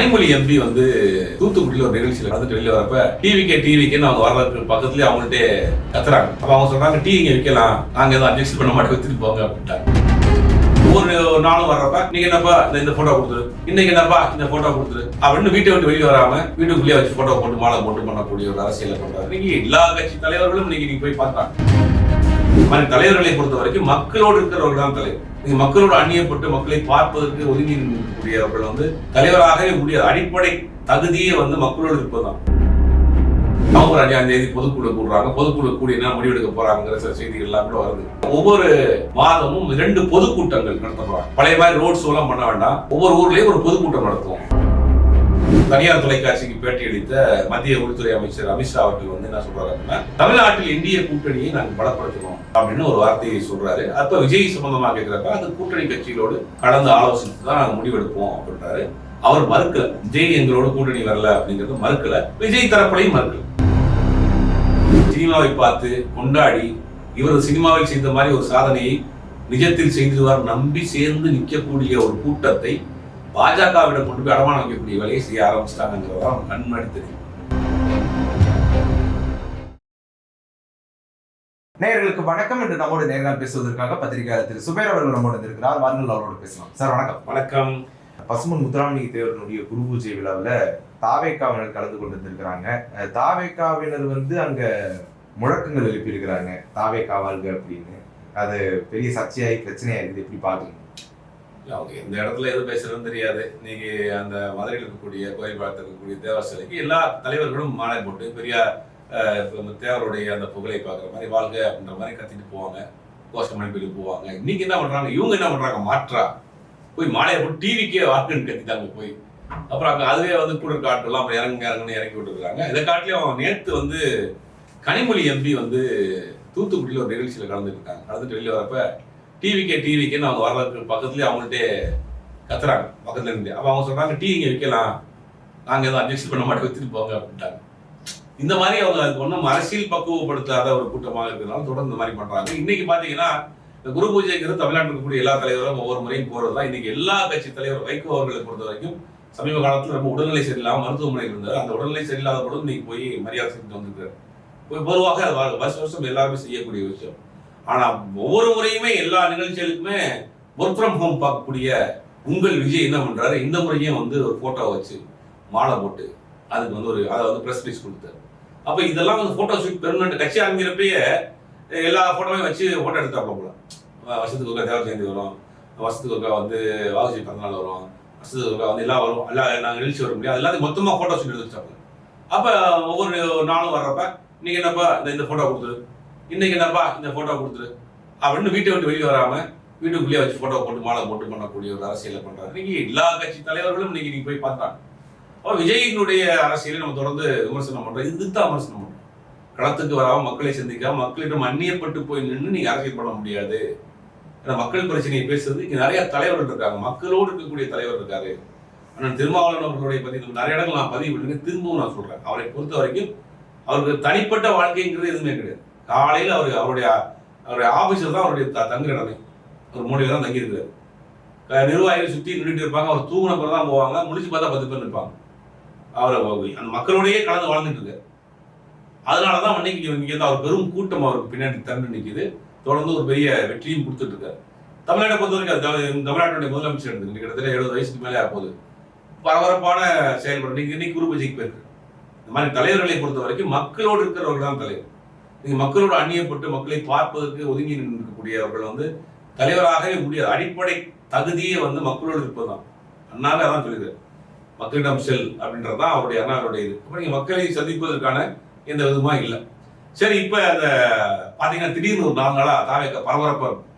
Kanimozhi MP வந்து தூத்துக்குடியில் ஒரு நிகழ்ச்சியில் வந்து வெளியில வரப்ப டிவிக்கே டிவிக்கேன்னு அவங்க வர்றதுக்கு பக்கத்துலயே அவங்கள்ட்ட கத்துறாங்க. அப்போ அவங்க சொல்றாங்க டீ இங்கே விற்கலாம் நாங்கள் எதுவும் அட்ஜஸ்ட் பண்ண மாட்டோம். வச்சுட்டு போங்க அப்படின்ட்டாங்க. ஒவ்வொரு நாளும் வர்றப்ப நீங்க என்னப்பா? இந்த இந்த போட்டோ கொடுத்துரு. இன்னைக்கு என்னப்பா? இந்த போட்டோ கொடுத்துரு. அப்படின்னு வீட்டை விட்டு வெளியே வராம வீட்டுக்குள்ளேயே வச்சு போட்டோ போட்டு மாலை போட்டு பண்ணக்கூடிய ஒரு அரசியலை பண்றாரு. இன்னைக்கு எல்லா கட்சி தலைவர்களும் இன்னைக்கு நீங்க போய் பார்த்தாங்க மாதிரி தலைவர்களை பொறுத்த வரைக்கும் மக்களோடு இருக்கிறவர்கள் தான் தலைவர். மக்களோடு அந்நியப்பட்டு மக்களை பார்ப்பதற்கு ஒதுங்கி நிற்கக்கூடியவர்கள் வந்து தலைவராகவே முடியாது. அடிப்படை தகுதியே வந்து மக்களோடு இருப்பதுதான். நவம்பர் அஞ்சாம் தேதி பொதுக்குழு கூடுறாங்க. பொதுக்குழு கூடி என்ன முடிவெடுக்க போறாங்கிற சில செய்திகள் எல்லாம் கூட வருது. ஒவ்வொரு மாதமும் இரண்டு பொதுக்கூட்டங்கள் நடத்தப்படுறாங்க பழைய மாதிரி ரோட் ஷோ எல்லாம் பண்ண வேண்டாம். ஒவ்வொரு ஊர்லயும் ஒரு பொதுக்கூட்டம் நடத்துவோம். தனியார் தொலைக்காட்சிக்கு பேட்டியளித்த மத்திய உள்துறை அமைச்சர் அமித்ஷா அவர்கள் வந்து என்ன சொல்றாரு அப்படின்னா தமிழ்நாட்டில் இந்திய கூட்டணியை நாங்கள் பலப்படுத்தணும் அப்படின்னு ஒரு வார்த்தையை சொல்றாரு. அப்ப விஜய் சம்பந்தமா கேட்கிறப்ப அந்த கூட்டணி கட்சிகளோடு கலந்து ஆலோசித்து தான் நாங்கள் முடிவெடுப்போம் அப்படின்றாரு. அவர் மறுக்கல. விஜய் எங்களோட கூட்டணி வரல அப்படிங்கிறது மறுக்கல. விஜய் தரப்புலையும் மறுக்கல. சினிமாவை பார்த்து கொண்டாடி இவர் சினிமாவில் செய்த மாதிரி ஒரு சாதனையை நிஜத்தில் செய்திருவார் நம்பி சேர்ந்து நிற்கக்கூடிய ஒரு கூட்டத்தை பாஜகவிடம் கொண்டு போய் அடமானம் வைக்கக்கூடிய வேலையை செய்ய ஆரம்பிச்சிட்டாங்கிறத அவங்க கண்மாடி தெரியும். நேயர்களுக்கு வணக்கம் என்று நம்மோடு நேர்காணல் பேசுவதற்காக பத்திரிகையாளர் திரு. சுபேர் அவர்கள் நம்மோடு வந்திருக்கிறார். வாருங்கள் அவரோடு பேசலாம். சார் வணக்கம். வணக்கம். பசுமன் முத்துராமலிங்க தேவரனுடைய குரு பூஜை விழாவில் தாவேக்காவினர் கலந்து கொண்டு வந்திருக்கிறாங்க தாவேக்காவினர் வந்து அங்க முழக்கங்கள் எழுப்பியிருக்கிறாங்க. தாவேக்கா வாழ்க அப்படின்னு. அது பெரிய சர்ச்சையாகி பிரச்சனையா இருக்குது எப்படி பாக்குறீங்க அவங்க எந்த இடத்துல எது பேசுறதுன்னு தெரியாது. நீங்க அந்த மதுரையில் இருக்கக்கூடிய கோயில் பாலத்தில் இருக்கக்கூடிய தேவர் சிலைக்கு எல்லா தலைவர்களும் மாலை போட்டு பெரிய தேவருடைய அந்த புகழை பார்க்குற மாதிரி வாழ்க அப்படின்ற மாதிரி கத்திட்டு போவாங்க. கோஷம் அனுப்பிட்டு போவாங்க. இன்னைக்கு என்ன பண்றாங்க? இவங்க என்ன பண்றாங்க? மாற்றா. போய் மாலையை போட்டு டிவிக்கே வாக்குன்னு கத்திட்டாங்க போய். அப்புறம் அங்கே அதுவே வந்து கூட காட்டுலாம் அப்புறம் இறங்க இறங்குன்னு இறக்கி விட்டுருக்காங்க இதை காட்டிலும் நேற்று வந்து கனிமொழி எம்பி வந்து தூத்துக்குடியில் ஒரு நிகழ்ச்சியில் கலந்துருக்காங்க கலந்துட்டு வெளியே வரப்போ டிவிக்கே டிவிக்கேன்னு அவங்க வரலாற்று பக்கத்துலேயே அவங்கள்ட்ட கத்துறாங்க பக்கத்துல இருந்து. அப்போ அவங்க சொல்றாங்க டீ இங்கே விற்கலாம் நாங்கள் எதுவும் அட்ஜஸ்ட் பண்ண மாட்டோம் வித்துட்டு போங்க அப்படின்ட்டாங்க. இந்த மாதிரி அவங்க அதுக்கு ஒன்றும் அரசியல் பக்குவப்படுத்தாத ஒரு கூட்டமாக இருக்கிறதுனால தொடர்ந்து இந்த மாதிரி பண்றாங்க. இன்னைக்கு பார்த்தீங்கன்னா இந்த குரு பூஜைங்கிறது தமிழ்நாட்டில் இருக்கக்கூடிய எல்லா தலைவரும் ஒவ்வொரு முறையும் போறது தான் இன்னைக்கு எல்லா கட்சி தலைவர் வைகோ அவர்களை பொறுத்த வரைக்கும் சமீப காலத்தில் ரொம்ப உடல்நிலை சரியில்லாமல் மருத்துவமனையில் இருந்தார். அந்த உடல்நிலை சரியில்லாத பொழுது இன்னைக்கு போய் மரியாதை செஞ்சு வந்துருக்காரு. போய் பொதுவாக அது வா- வருஷம் எல்லாருமே செய்யக்கூடிய விஷயம். ஆனா ஒவ்வொரு முறையுமே எல்லா நிகழ்ச்சிகளுக்குமே ஒர்க் ஃப்ரம் ஹோம் பார்க்கக்கூடிய உங்கள் விஜய் என்ன பண்றாரு? இந்த முறையும் வந்து ஒரு போட்டோ வச்சு மாலை போட்டு அதுக்கு வந்து ஒரு அதை வந்து ப்ரெஸ் ரிலீஸ் கொடுத்தாரு. அப்ப இதெல்லாம் வந்து போட்டோ ஷூட் பெர்மனண்ட் கட்சி ஆரம்பிக்கிறப்பயே எல்லா போட்டோவையும் வச்சு போட்டோ எடுத்தாப்ல போல. வருஷத்துக்கு ஒருக்கா தேவ ஜெயந்தி வரும். வருஷத்துக்கு ஒருக்கா வந்து வாகுஜி பிறந்தநாள் வரும். வருஷத்துக்கு ஒருக்கா வந்து எல்லாம் வரும். எல்லாம் நாங்கள் நிகழ்ச்சி வர முடியாது. எல்லாத்தையும் மொத்தமாக ஃபோட்டோ ஷூட் எடுத்து வச்சாப்ல அப்போ ஒவ்வொரு நாளும் வர்றப்ப நீங்கள் என்னப்பா இந்த இந்த ஃபோட்டோ கொடுத்துரு? இன்னைக்கு என்னப்பா இந்த ஃபோட்டோ கொடுத்துரு? அப்படின்னு வீட்டை விட்டு வெளியே வராம வீட்டுக்குள்ளேயே வச்சு ஃபோட்டோ போட்டு மாலை போட்டு பண்ணக்கூடிய ஒரு அரசியலை பண்றாரு. இன்னைக்கு எல்லா கட்சி தலைவர்களும் இன்னைக்கு நீங்கள் போய் பார்த்தாங்க அப்போ விஜயினுடைய அரசியலை நம்ம தொடர்ந்து விமர்சனம் பண்றோம். இதுக்கு தான் விமர்சனம் பண்றோம். களத்துக்கு வராம மக்களை சந்திக்காம மக்களிடம் அந்நியப்பட்டு போய் நின்று நீங்க அரசியல் பண்ண முடியாது. ஏன்னா மக்கள் பிரச்சனையை பேசுறது. இங்க நிறைய தலைவர்கள் இருக்காங்க. மக்களோடு இருக்கக்கூடிய தலைவர் இருக்காரு. ஆனால் திருமாவளவன் அவர்களுடைய பத்தி நிறைய இடங்கள் நான் பதிவு பண்ணுங்க திரும்பவும் நான் சொல்றேன். அவரை பொறுத்த வரைக்கும் அவருக்கு தனிப்பட்ட வாழ்க்கைங்கிறது எதுவுமே கிடையாது. காலையில் அவர் அவருடைய அவருடைய ஆஃபீஸில் தான் அவருடைய த- தங்குற இடமே ஒரு மூலையில் தான் தங்கியிருக்காரு. நிர்வாகிகள் சுற்றி நின்றுட்டு இருப்பாங்க. அவர் தூங்கின பிறகு தான் போவாங்க. முடிச்சு பார்த்தா பத்து பேர் இருப்பாங்க அவர் அந்த மக்களோடையே கலந்து வாழ்ந்துட்டு இருக்காரு. அதனால தான் இன்னைக்கு இங்கே வந்து அவர் பெரும் கூட்டம் அவருக்கு பின்னாடி திரண்டு நிற்கிது தொடர்ந்து ஒரு பெரிய வெற்றியும் கொடுத்துட்டு இருக்காரு. தமிழ்நாட்டை பொறுத்த வரைக்கும் அது தமிழ்நாட்டுடைய முதலமைச்சர் இருக்கு கிட்டத்தட்ட எழுபது வயசுக்கு மேலே போகுது. பரபரப்பான செயல்பாடு. இன்னைக்கு இன்னைக்கு குரு பூஜைக்கு போயிருக்கு இந்த மாதிரி தலைவர்களை பொறுத்த வரைக்கும் மக்களோடு இருக்கிறவர்கள் தான் தலைவர். மக்களோடு அந்நியப்பட்டு மக்களை பார்ப்பதற்கு ஒதுங்கி நிற்கக்கூடியவர்கள் வந்து தலைவராகவே முடியாது. அடிப்படை தகுதியே வந்து மக்களோடு இருப்பதுதான். அண்ணாவே அதான் சொல்லுது மக்களிடம் செல் அப்படின்றது தான் அவருடைய அண்ணாருடைய இது. அப்ப நீங்கள் மக்களை சந்திப்பதற்கான எந்த விதமா இல்லை. சரி இப்போ அந்த பார்த்தீங்கன்னா திடீர்னு ஒரு நாலு நாளாக தாவேக்க பரபரப்பாக இருக்கும்.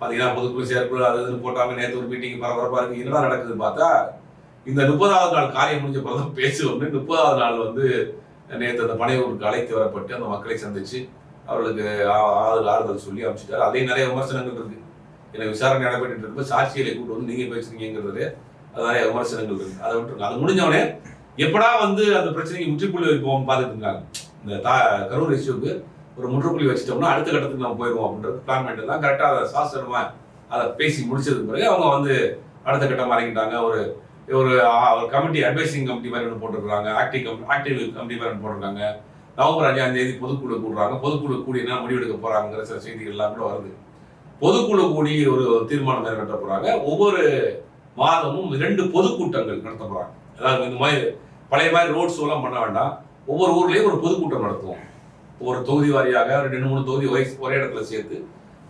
பார்த்தீங்கன்னா பொதுக்குழு சேர்ப்பு அது இதுன்னு போட்டாங்க. நேற்று ஒரு மீட்டிங் பரபரப்பாக இருக்குது என்னடா நடக்குதுன்னு பார்த்தா இந்த முப்பதாவது நாள் காரியம் முடிஞ்ச பிறகு பேசுவோம்னு முப்பதாவது நாள் வந்து நேற்று அந்த பனையூருக்கு அழைத்து வரப்பட்டு அந்த மக்களை சந்திச்சு அவர்களுக்கு ஆ- ஆறுதல் ஆறுதல் சொல்லி அமைச்சிட்டாரு அதே நிறைய விமர்சனங்கள் இருக்கு. எனக்கு விசாரணை நடைபெற்று இருப்ப சாட்சிகளை கூட்டு வந்து நீங்க பேசுறீங்கிறது அது நிறைய விமர்சனங்கள் இருக்கு. அதை விட்டுருங்க. அது முடிஞ்சவனே எப்படா வந்து அந்த பிரச்சனைக்கு முற்றுப்புள்ளி வைப்போம் பார்த்துட்டு இருந்தாங்க. இந்த தா கரூர் இஷ்யூக்கு ஒரு முற்றுப்புள்ளி வச்சிட்டோம்னா அடுத்த கட்டத்துக்கு நம்ம போயிடுவோம் அப்படின்றது பிளான் பண்ணிட்டு தான் கரெக்டாக அதை சாஸ்திரமா அதை பேசி முடிச்சதுக்கு பிறகு அவங்க வந்து அடுத்த கட்டம் இறங்கிட்டாங்க. ஒரு ஒரு ஒரு கமிட்டி அட்வைசிங் கமிட்டி மாதிரி ஒன்று போட்டிருக்காங்க ஆக்டிவ் கம் ஆக்டிவ் கமிட்டி மாதிரி ஒன்று போட்டிருக்காங்க. நவம்பர் அஞ்சாம் தேதி பொதுக்குழு கூடுறாங்க. பொதுக்குழு கூடி என்ன முடிவெடுக்க போறாங்கிற சில செய்திகள் எல்லாம் கூட வருது. பொதுக்குழு கூடி ஒரு தீர்மானம் நிறைவேற்ற போறாங்க. ஒவ்வொரு மாதமும் இரண்டு பொதுக்கூட்டங்கள் நடத்த போறாங்க. அதாவது இந்த மாதிரி பழைய மாதிரி ரோட் ஷோலாம் எல்லாம் பண்ண வேண்டாம். ஒவ்வொரு ஊர்லயும் ஒரு பொதுக்கூட்டம் நடத்துவோம். ஒரு தொகுதி வாரியாக ஒரு ரெண்டு மூணு தொகுதி ஒரே ஒரே இடத்துல சேர்த்து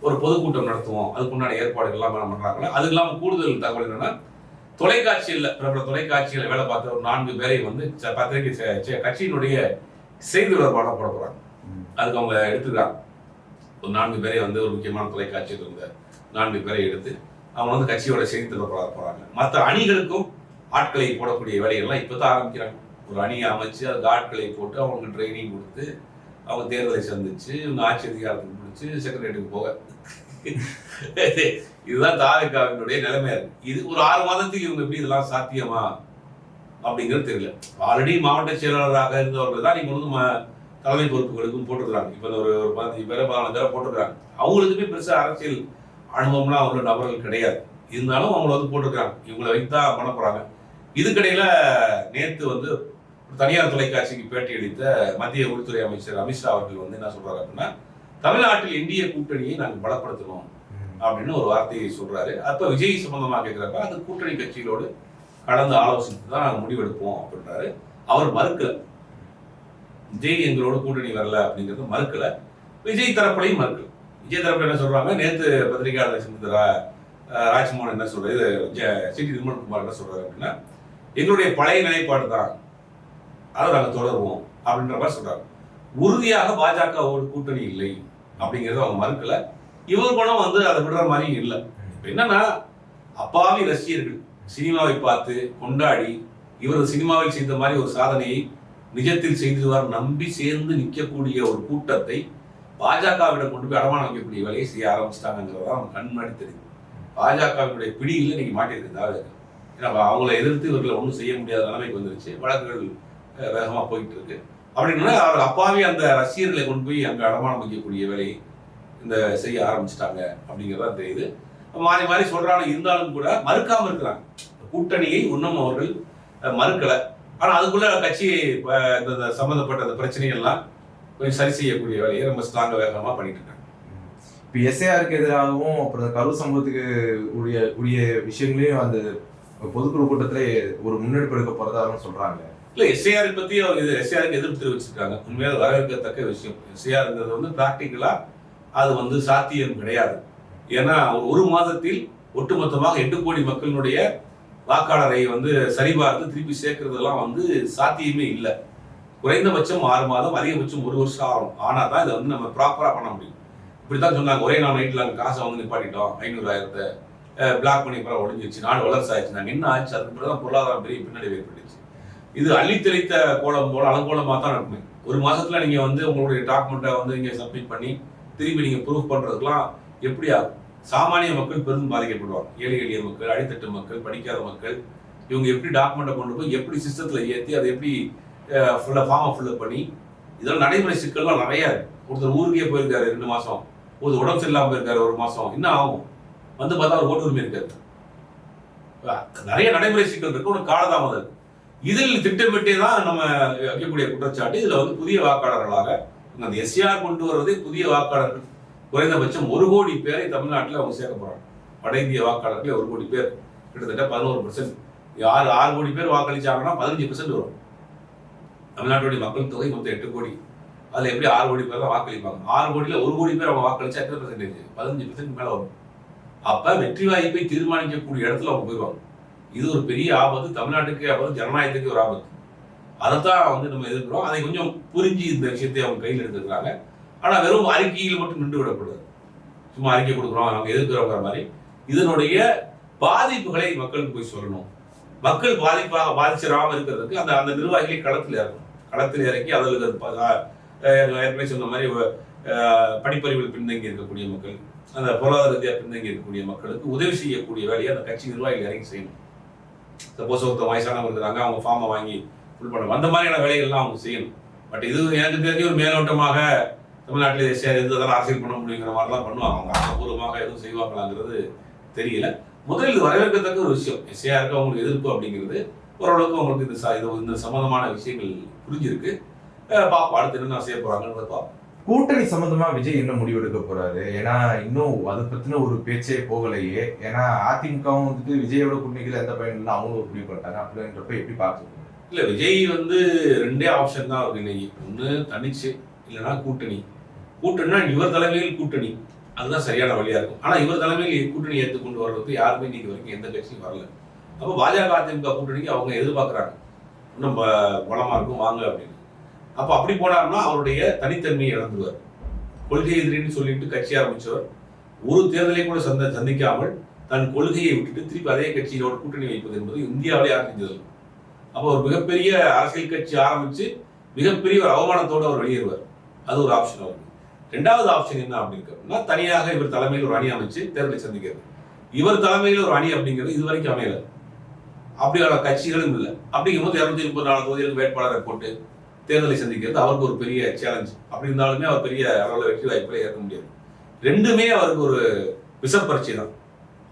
ஒரு பொதுக்கூட்டம் நடத்துவோம். அதுக்குண்டான ஏற்பாடுகள் எல்லாம் பண்றாங்களா அது இல்லாமல் கூடுதல் தகவல் என்னன்னா தொலைக்காட்சியில் பிரபல தொலைக்காட்சியில் வேலை பார்த்த ஒரு நான்கு பேரை வந்து பத்திரிகை கட்சியினுடைய செய்தி தொடர்பாளர் போட போறாங்க. ம். அதுக்கு அவங்க எடுத்துக்கிறாங்க. ஒரு நான்கு பேரை வந்து ஒரு முக்கியமான தொலைக்காட்சியில் இருந்த நான்கு பேரை எடுத்து அவங்க வந்து கட்சியோட செய்தி தொடர்பாளர் போறாங்க. மற்ற அணிகளுக்கும் ஆட்களை போடக்கூடிய வேலைகள்லாம் இப்பதான் ஆரம்பிக்கிறாங்க. ஒரு அணியை அமைச்சு அதுக்கு ஆட்களை போட்டு அவங்களுக்கு ட்ரைனிங் கொடுத்து அவங்க தேர்தலை சந்திச்சு இவங்க ஆட்சி அதிகாரத்துக்கு பிடிச்சி செக்ரட்டரியேட்டுக்கு போக இதுதான் தாவேக்காவினுடைய நிலைமையா இருக்கு இது ஒரு ஆறு மாதத்துக்கு இவங்க எப்படி இதெல்லாம் சாத்தியமா? அப்படிங்கிறது தெரியல. ஆல்ரெடி மாவட்ட செயலாளராக இருந்தவர்கள் தான் நீங்க வந்து ம- தலைமை பொறுப்புகளுக்கும் போட்டிருக்கிறாங்க. இப்போ ஒரு ஒரு பதினஞ்சு பேரை பதினாலு பேரை போட்டுருக்காங்க அவங்களுக்குமே பெருசாக அரசியல் அனுபவம்லாம் அவங்களோட நபர்கள் கிடையாது. இருந்தாலும் அவங்கள வந்து போட்டிருக்காங்க இவங்களை வைத்து தான் பண்ண போறாங்க. இதுக்கிடையில வந்து தனியார் தொலைக்காட்சிக்கு பேட்டி அளித்த மத்திய உள்துறை அமைச்சர் அமித்ஷா அவர்கள் வந்து என்ன சொல்கிறாங்க அப்படின்னா தமிழ்நாட்டில் இந்திய கூட்டணியை நாங்கள் பலப்படுத்தணும் அப்படின்னு ஒரு வார்த்தையை சொல்றாரு. அப்ப விஜய் சம்பந்தமா கேட்கிறப்ப அந்த கூட்டணி கட்சிகளோடு கலந்து ஆலோசித்து தான் நாங்கள் முடிவெடுப்போம் அப்படின்றாரு. அவர் மறுக்கல. விஜய் எங்களோட கூட்டணி வரல அப்படிங்கிறது மறுக்கல. விஜய் தரப்புலையும் மறுக்கல. விஜய் தரப்பு என்ன சொல்றாங்க? நேத்து பத்திரிகையாளர் சந்தித்த ராஜ்குமார் ராஜ்மோகன் என்ன சொல்றது இது ஜ- சிடி நிர்மல்குமார் என்ன சொல்றாரு அப்படின்னா எங்களுடைய பழைய நிலைப்பாடு தான். அதை நாங்கள் தொடருவோம். அப்படின்ற மாதிரி சொல்றாரு. உறுதியாக பாஜகவோட கூட்டணி இல்லை அப்படிங்கிறது அவங்க மறுக்கல. இவர் பணம் வந்து அதை விடுற மாதிரி இல்லை. இப்போ என்னன்னா அப்பாவி ரசிகர்கள் சினிமாவை பார்த்து கொண்டாடி இவர் சினிமாவில் செய்த மாதிரி ஒரு சாதனையை நிஜத்தில் செய்திருவார் நம்பி சேர்ந்து நிற்கக்கூடிய ஒரு கூட்டத்தை பாஜகவிடம் கொண்டு போய் அடமானம் வைக்கக்கூடிய வேலையை செய்ய ஆரம்பிச்சிட்டாங்கிறதா அவங்க கண் முன்னாடி தெரியும் பாஜகவினுடைய பிடியில் இன்னைக்கு மாட்டியிருக்கிறது ஏன்னா அவங்கள எதிர்த்து இவர்களை ஒன்றும் செய்ய முடியாத நிலைமைக்கு வந்துருச்சு. வழக்குகள் வேகமாக போயிட்டு இருக்கு. அப்படின்னா அவர் அப்பாவே அந்த ரசிகர்களை கொண்டு போய் அங்கே அடமானம் வைக்கக்கூடிய வேலையை இந்த செய்ய ஆரம்பிச்சிட்டாங்க அப்படிங்கிறதா தெரியுது. மாறி மாறி சொல்றாங்க இருந்தாலும் கூட மறுக்காம இருக்கிறாங்க. கூட்டணியை இன்னும் அவர்கள் மறுக்கல. ஆனா அதுக்குள்ள கட்சி இந்த சம்பந்தப்பட்ட அந்த பிரச்சனைகள்லாம் கொஞ்சம் சரி செய்யக்கூடிய வேலையை ரொம்ப ஸ்ட்ராங்கா வேகமா பண்ணிட்டு இருக்காங்க. இப்போ எஸ்ஏஆருக்கு எதிராகவும் அப்புறம் கரு சம்பவத்துக்கு உரிய உரிய விஷயங்களையும் அந்த பொதுக்குழு கூட்டத்திலே ஒரு முன்னெடுப்பு எடுக்க போறதாகவும் சொல்றாங்க. இல்ல எஸ்ஐஆர் பத்தி அவங்க இது எஸ்ஐஆருக்கு எதிர்ப்பு தெரிவிச்சிருக்காங்க. உண்மையாக வரவேற்கத்தக்க விஷயம். எஸ்ஐஆர்ங்கிறது வந்து பிராக்டிக்கலா அது வந்து சாத்தியம் கிடையாது. ஏன்னா ஒரு- மாதத்தில் ஒட்டுமொத்தமாக எட்டு கோடி மக்களினுடைய வாக்காளரை வந்து சரிபார்த்து திருப்பி சேர்க்கறதெல்லாம் வந்து சாத்தியமே இல்லை. குறைந்தபட்சம் ஆறு மாதம் அதிகபட்சம் ஒரு வருஷம் ஆகும். ஆனால் தான் இதை வந்து நம்ம ப்ராப்பராக பண்ண முடியும். இப்படித்தான் சொன்னாங்க. ஒரே நாள் நைட்டில் அங்கே காசை வந்து நிப்பாட்டிட்டோம். ஐநூறாயிரத்தை பிளாக் பண்ணி அப்புறம் ஒழிஞ்சிருச்சு நாடு வளர்ச்சி ஆயிடுச்சு நாங்கள் என்ன ஆச்சு? அதுக்கு பிறகு தான் பொருளாதாரம் பெரிய பின்னடைவு ஏற்பட்டுச்சு. இது அள்ளித்தெளித்த கோலம் போல அலங்கோலமாக தான் இருக்குமே. ஒரு மாதத்தில் நீங்கள் வந்து உங்களுடைய டாக்குமெண்ட்டை வந்து இங்கே சப்மிட் பண்ணி திருப்பி நீங்கள் ப்ரூவ் பண்றதுக்கெல்லாம் எப்படி ஆகும்? சாமானிய மக்கள் பெரும் பாதிக்கப்படுவாங்க. ஏழை எளிய மக்கள் அடித்தட்டு மக்கள் படிக்காத மக்கள். இவங்க எப்படி டாக்குமெண்ட்டை கொண்டு போய் எப்படி சிஸ்டத்துல ஏற்றி அதை எப்படி ஃபுல்லாக ஃபார்மை ஃபில்லப் பண்ணி இதெல்லாம் நடைமுறை சிக்கல்லாம் நிறையா ஒருத்தர் ஊருக்கே போயிருக்காரு ரெண்டு மாசம். ஒருத்தர் உடம்பு சரியில்லாம போயிருக்காரு ஒரு மாசம். என்ன ஆகும்? வந்து பார்த்தா ஒரு ஓட்டு உரிமை இருக்காரு நிறைய நடைமுறை சிக்கல் இருக்கு. ஒன்று காலதாமதம் இதில் திட்டமிட்டே தான் நம்ம வைக்கக்கூடிய குற்றச்சாட்டு. இதுல வந்து புதிய வாக்காளர்களாக அந்த எஸ்ஆர் கொண்டு வருவதே புதிய வாக்காளர்கள். குறைந்தபட்சம் ஒரு கோடி பேரை தமிழ்நாட்டில் அவங்க சேர்க்க போகிறாங்க வட இந்திய வாக்காளர்களே ஒரு கோடி பேர். கிட்டத்தட்ட பதினோரு பர்சன்ட் ஆறு ஆறு கோடி பேர் வாக்களிச்சாங்கன்னா பதினஞ்சு பர்சன்ட் வரும். தமிழ்நாட்டுடைய மக்கள் தொகை மொத்தம் எட்டு கோடி. அதில் எப்படி ஆறு கோடி பேர் தான் வாக்களிப்பாங்க? ஆறு கோடியில் ஒரு கோடி பேர் அவங்க வாக்களிச்சா எத்தனை பர்சன்டேஜ் பதினஞ்சு பர்சன்ட் மேலே வரும். அப்போ வெற்றி வாய்ப்பை தீர்மானிக்கக்கூடிய இடத்துல அவங்க போயிடுவாங்க. இது ஒரு பெரிய ஆபத்து. தமிழ்நாட்டுக்கு ஆபத்து ஜனநாயகத்துக்கு ஒரு ஆபத்து. அதைத்தான் வந்து நம்ம எதிர்க்கிறோம். அதை கொஞ்சம் புரிஞ்சு இந்த விஷயத்தை அவங்க கையில் எடுத்துக்கிறாங்க. ஆனால் வெறும் அறிக்கையில் மட்டும் நின்று விடக்கூடாது. சும்மா அறிக்கை கொடுக்குறோம் நாங்க எதிர்க்கிறோங்கிற மாதிரி. இதனுடைய பாதிப்புகளை மக்களுக்கு போய் சொல்லணும். மக்கள் பாதிப்பாக பாதிச்சிடாமல் இருக்கிறதுக்கு அந்த அந்த நிர்வாகிகளை களத்தில் இறக்கணும் களத்தில் இறக்கி அதில் ஏற்கனவே சொன்ன மாதிரி படிப்பறிவில் பின்தங்கி இருக்கக்கூடிய மக்கள் அந்த பொருளாதார ரீதியாக பின்தங்கி இருக்கக்கூடிய மக்களுக்கு உதவி செய்யக்கூடிய வேலையை அந்த கட்சி நிர்வாகிகள் இறங்கி செய்யணும். சப்போஸ் ஒருத்தர் வயசானவங்க இருக்கிறாங்க அவங்க ஃபார்மை வாங்கி ஃபுல் அந்த மாதிரியான வேலைகள்லாம் அவங்க செய்யணும். பட் இது எனக்கு தெரிஞ்ச ஒரு மேலோட்டமாக தமிழ்நாட்டில் சரி எது அதெல்லாம் அரசியல் பண்ண முடியுங்கிற மாதிரிலாம் பண்ணுவாங்க. அவங்க ஆக்கப்பூர்வமாக எதுவும் செய்வாங்களாங்கிறது தெரியல. முதலில் இது வரவேற்கத்தக்க ஒரு விஷயம். எஸ்ஏஆருக்கு அவங்களுக்கு எதிர்ப்பு அப்படிங்கிறது ஓரளவுக்கு அவங்களுக்கு இந்த சா இது இந்த சம்மந்தமான விஷயங்கள் புரிஞ்சிருக்கு. பார்ப்போம். அடுத்து என்ன செய்ய போகிறாங்கன்றத பார்ப்போம். கூட்டணி சம்பந்தமா விஜய் என்ன முடிவெடுக்க போறாரு. ஏன்னா இன்னும் அதை பத்தின ஒரு பேச்சே போகலையே. ஏன்னா அதிமுகவும் வந்துட்டு விஜயோட கூட்டணிகள் எந்த பயன் இல்லை அவங்களும் முடிவு பண்ணிட்டாங்க. அப்படின்றப்ப எப்படி பார்க்க இல்லை விஜய் வந்து ரெண்டே ஆப்ஷன் தான் அவருக்கு இன்னைக்கு. ஒன்று தனிச்சு இல்லைன்னா கூட்டணி. கூட்டணினா இவர் தலைமையில் கூட்டணி. அதுதான் சரியான வழியாக இருக்கும். ஆனால் இவர் தலைமையில் கூட்டணி ஏற்றுக்கொண்டு வர்றதுக்கு யாருமே இன்னைக்கு வரைக்கும் எந்த கட்சியும் வரல. அப்போ பாஜக அதிமுக கூட்டணிக்கு அவங்க எதிர்பார்க்குறாங்க. இன்னும் பலமாக இருக்கும் வாங்க அப்படின்னு. அப்போ அப்படி போனார்னா அவருடைய தனித்தன்மையை இழந்துருவார். கொள்கை எதிரின்னு சொல்லிட்டு கட்சி ஆரம்பித்தவர் ஒரு தேர்தலை கூட சந்த சந்திக்காமல் தன் கொள்கையை விட்டுட்டு திருப்பி அதே கட்சியோட கூட்டணி வைப்பது என்பது இந்தியாவிலே யாரும் அப்போ ஒரு மிகப்பெரிய அரசியல் கட்சி ஆரம்பிச்சு மிகப்பெரிய ஒரு அவமானத்தோடு அவர் வெளியேறுவார். அது ஒரு ஆப்ஷன் அவருக்கு. ரெண்டாவது ஆப்ஷன் என்ன அப்படின்னா தனியாக இவர் தலைமையில் ஒரு அணி அமைச்சு தேர்தலை சந்திக்கிறது. இவர் தலைமையில் ஒரு அணி அப்படிங்கிறது இது வரைக்கும் அமையல. அப்படியான கட்சிகளும் இல்லை. அப்படிங்கும்போது இரநூத்தி முப்பத்தி நாலு தொகுதிகளுக்கு வேட்பாளரை போட்டு தேர்தலை சந்திக்கிறது அவருக்கு ஒரு பெரிய சேலஞ்ச் அப்படி இருந்தாலுமே அவர் பெரிய அளவில் வெற்றி வாய்ப்புகளை ஏற்க முடியாது. ரெண்டுமே அவருக்கு ஒரு விசப்பரிச்சை தான்.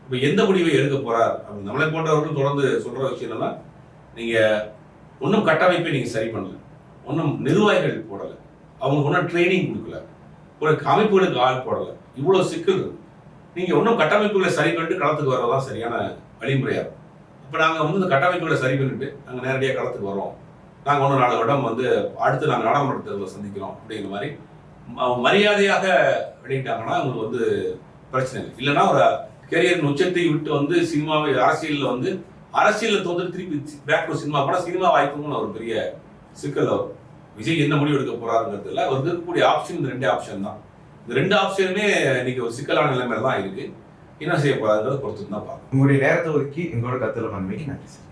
இப்போ எந்த முடிவை எடுக்க போறார்? அப்படி நம்மளை போன்றவர்கள் தொடர்ந்து சொல்ற விஷயம் என்னன்னா நீங்கள் ஒன்றும் கட்டமைப்பை நீங்கள் சரி பண்ணல. ஒன்றும் நிர்வாகிகள் போடலை. அவங்களுக்கு ஒன்றும் ட்ரைனிங் கொடுக்கல. ஒரு அமைப்புகளுக்கு ஆள் போடலை. இவ்வளோ சிக்கல் இருக்கு. ஒன்றும் கட்டமைப்புகளை சரி பண்ணிட்டு களத்துக்கு வர்றதான் சரியான வழிமுறையாக இருக்கும். இப்போ நாங்கள் வந்து இந்த கட்டமைப்புகளை சரி பண்ணிட்டு நாங்கள் நேரடியாக களத்துக்கு வரோம் நாங்கள் ஒன்று நாலு வருடம் வந்து அடுத்து நாங்கள் நாடாளுமன்ற தேர்தலில் சந்திக்கிறோம் அப்படிங்கிற மாதிரி ம- மரியாதையாக வெளியிட்டாங்கன்னா அவங்களுக்கு வந்து பிரச்சனை இல்லை. இல்லைன்னா ஒரு கெரியரின் உச்சத்தை விட்டு வந்து சினிமாவை அரசியலில் வந்து அரசியலில் தோந்து திருப்பி பேக் டு சினிமா போனால் சினிமா வாய்ப்புன்னு ஒரு பெரிய சிக்கல் வரும். விஜய் என்ன முடிவு எடுக்க போறாருங்கிறதுல அவர் இருக்கக்கூடிய ஆப்ஷன் இந்த ரெண்டே ஆப்ஷன் தான். இந்த ரெண்டு ஆப்ஷனுமே இன்னைக்கு ஒரு சிக்கலான நிலைமையில தான் இருக்கு. என்ன செய்ய போறாருங்கிறத பொறுத்து தான் பார்க்கணும். உங்களுடைய நேரத்தை ஒதுக்கி எங்களோட கத்துல மன்மைக்கு நன்றி சார்